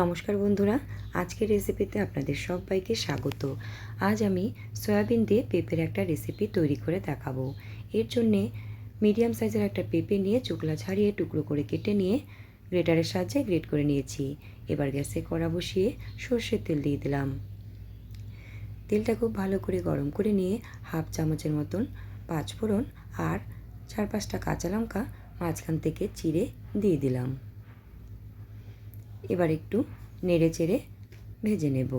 নমস্কার বন্ধুরা, আজকের রেসিপিতে আপনাদের সবাইকে স্বাগত। আজ আমি সয়াবিন দিয়ে পেঁপের একটা রেসিপি তৈরি করে দেখাবো। এর জন্যে মিডিয়াম সাইজের একটা পেঁপে নিয়ে চোকলা ছাড়িয়ে টুকরো করে কেটে নিয়ে গ্রেটারের সাহায্যে গ্রেট করে নিয়েছি। এবার গ্যাসে কড়া বসিয়ে সর্ষের তেল দিয়ে দিলাম। তেলটা খুব ভালো করে গরম করে নিয়ে হাফ চামচের মতন পাঁচফোড়ন আর চার পাঁচটা কাঁচা লঙ্কা মাঝখান থেকে চিড়ে দিয়ে দিলাম। এবার একটু নেড়ে চেড়ে ভেজে নেব।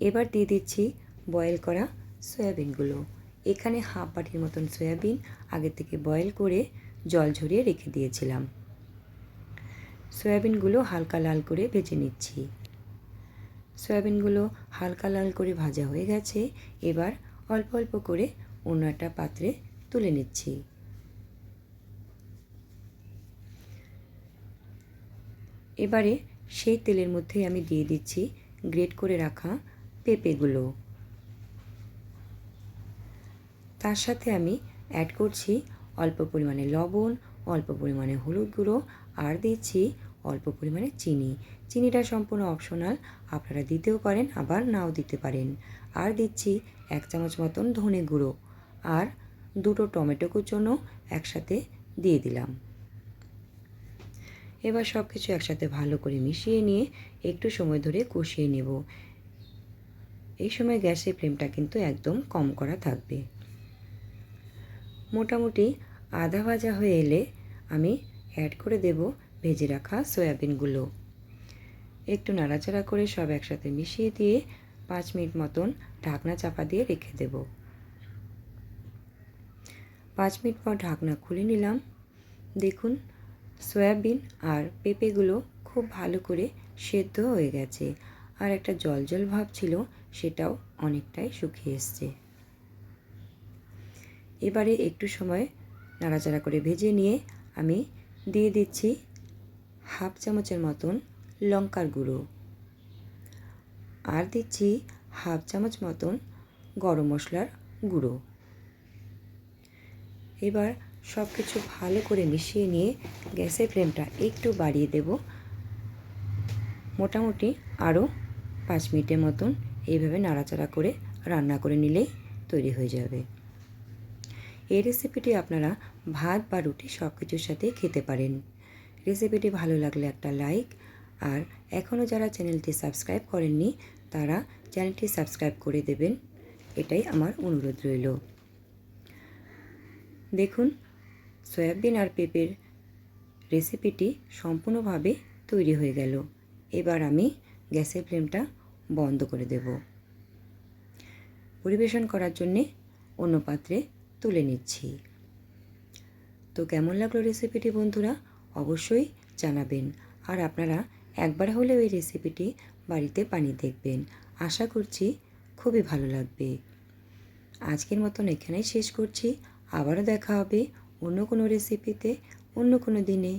এবার দিয়ে দিচ্ছি বয়েল করা সয়াবিনগুলো। এখানে হাফ বাটির মতন সয়াবিন আগে থেকে বয়েল করে জল ঝরিয়ে রেখে দিয়েছিলাম। সয়াবিনগুলো হালকা লাল করে ভেজে নিচ্ছি। সয়াবিনগুলো হালকা লাল করে ভাজা হয়ে গেছে। এবার অল্প অল্প করে অন্য একটা পাত্রে তুলে নিচ্ছি। এবারে সেই তেলের মধ্যেই আমি দিয়ে দিচ্ছি গ্রেট করে রাখা পেঁপেগুলো। তার সাথে আমি অ্যাড করছি অল্প পরিমাণে লবণ, অল্প পরিমাণে হলুদ গুঁড়ো আর দিচ্ছি অল্প পরিমাণে চিনি। চিনিটা সম্পূর্ণ অপশনাল আপনারা দিতেও পারেন, আবার নাও দিতে পারেন। আর দিচ্ছি এক চামচ মতন ধনে গুঁড়ো। আর দুটো টমেটো কুচনো একসাথে দিয়ে দিলাম। এবার সব কিছু একসাথে ভালো করে মিশিয়ে নিয়ে একটু সময় ধরে কষিয়ে নেব। এই সময় গ্যাসের ফ্লেমটা কিন্তু একদম কম করা থাকবে। মোটামুটি আধা ভাজা হয়ে এলে আমি অ্যাড করে দেব ভেজে রাখা সয়াবিনগুলো। একটু নাড়াচাড়া করে সব একসাথে মিশিয়ে দিয়ে পাঁচ মিনিট মতন ঢাকনা চাপা দিয়ে রেখে দেব। পাঁচ মিনিট পর ঢাকনা খুলে নিলাম। দেখুন সয়াবিন আর পেঁপেগুলো খুব ভালো করে সেদ্ধ হয়ে গেছে। আর একটা জল জল ভাব ছিল, সেটাও অনেকটাই শুকিয়ে এসছে। এবারে একটু সময় নাড়াচাড়া করে ভেজে নিয়ে আমি দিয়ে দিচ্ছি হাফ চামচের মতন লঙ্কার গুঁড়ো। আর দিচ্ছি হাফ চামচ মতন গরম মশলার গুঁড়ো। এবার সব কিছু ভালো করে মিশিয়ে নিয়ে গ্যাসের ফ্লেমটা একটু বাড়িয়ে দেব। মোটামুটি আরও পাঁচ মিনিটের মতন এইভাবে নাড়াচাড়া করে রান্না করে নিলেই তৈরি হয়ে যাবে। এই রেসিপিটি আপনারা ভাত বা রুটি সব কিছুর সাথে খেতে পারেন। রেসিপিটি ভালো লাগলে একটা লাইক আর এখনও যারা চ্যানেলটি সাবস্ক্রাইব করেননি, তারা চ্যানেলটি সাবস্ক্রাইব করে দেবেন। এটাই আমার অনুরোধ রইল। দেখুন সয়াবিন আর পেঁপের রেসিপিটি সম্পূর্ণভাবে তৈরি হয়ে গেল। এবার আমি গ্যাসের ফ্লেমটা বন্ধ করে দেব। পরিবেশন করার জন্যে অন্য পাত্রে তুলে নিচ্ছি। তো কেমন লাগল রেসিপিটি বন্ধুরা? অবশ্যই জানাবেন। আর আপনারা একবার হলেও এই রেসিপিটি বাড়িতে বানিয়ে দেখবেন। আশা করছি খুবই ভালো লাগবে। আজকের মতন এখানেই শেষ করছি। আবারও দেখা হবে অন্য কোনো রেসিপিতে অন্য কোনো দিনে